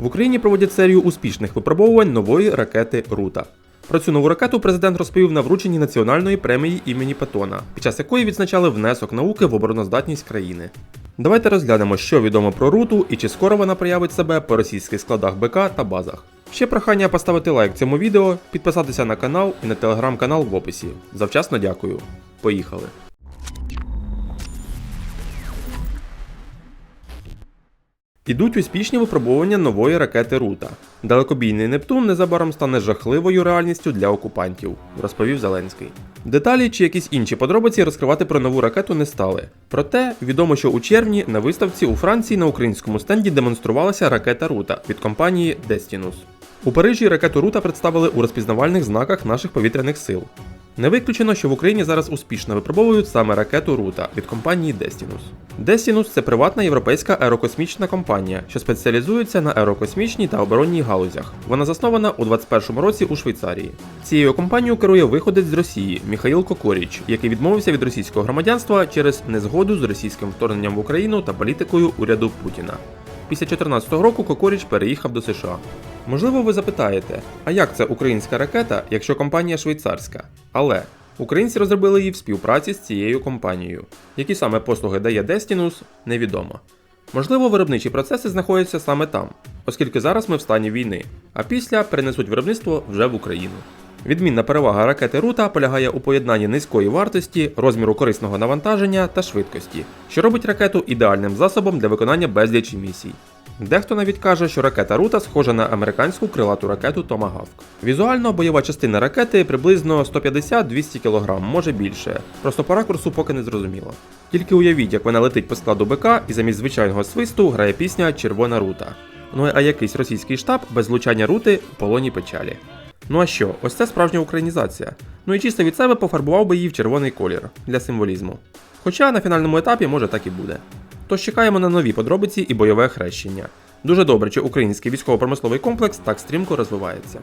В Україні проводять серію успішних випробовувань нової ракети Рута. Про цю нову ракету президент розповів на врученні національної премії імені Петона, під час якої відзначали внесок науки в обороноздатність країни. Давайте розглянемо, що відомо про руту і чи скоро вона проявить себе по російських складах БК та базах. Ще прохання поставити лайк цьому відео, підписатися на канал і на телеграм-канал в описі. Завчасно дякую. Поїхали. Ідуть успішні випробування нової ракети Рута. Далекобійний Нептун незабаром стане жахливою реальністю для окупантів, розповів Зеленський. Деталі чи якісь інші подробиці розкривати про нову ракету не стали. Проте відомо, що у червні на виставці у Франції на українському стенді демонструвалася ракета Рута від компанії Destinus. У Парижі ракету Рута представили у розпізнавальних знаках наших повітряних сил. Не виключено, що в Україні зараз успішно випробовують саме ракету Рута від компанії Destinus. Destinus – це приватна європейська аерокосмічна компанія, що спеціалізується на аерокосмічній та оборонній галузях. Вона заснована у 21-му році у Швейцарії. Цією компанією керує виходець з Росії Міхаїл Кокоріч, який відмовився від російського громадянства через незгоду з російським вторгненням в Україну та політикою уряду Путіна. Після 2014 року Кокоріч переїхав до США. Можливо, ви запитаєте, а як це українська ракета, якщо компанія швейцарська? Але українці розробили її в співпраці з цією компанією. Які саме послуги дає Destinus, невідомо. Можливо, виробничі процеси знаходяться саме там, оскільки зараз ми в стані війни, а після перенесуть виробництво вже в Україну. Відмінна перевага ракети Рута полягає у поєднанні низької вартості, розміру корисного навантаження та швидкості, що робить ракету ідеальним засобом для виконання безлічі місій. Дехто навіть каже, що ракета Рута схожа на американську крилату ракету Томагавк. Візуально бойова частина ракети приблизно 150-200 кг, може більше. Просто по ракурсу поки не зрозуміло. Тільки уявіть, як вона летить по складу БК і замість звичайного свисту грає пісня Червона рута. Ну а якийсь російський штаб без влучання рути в полоні печалі. Ну а що, ось це справжня українізація. Ну і чисто від себе пофарбував би її в червоний колір для символізму. Хоча на фінальному етапі може так і буде. Тож чекаємо на нові подробиці і бойове хрещення. Дуже добре, що український військово-промисловий комплекс так стрімко розвивається.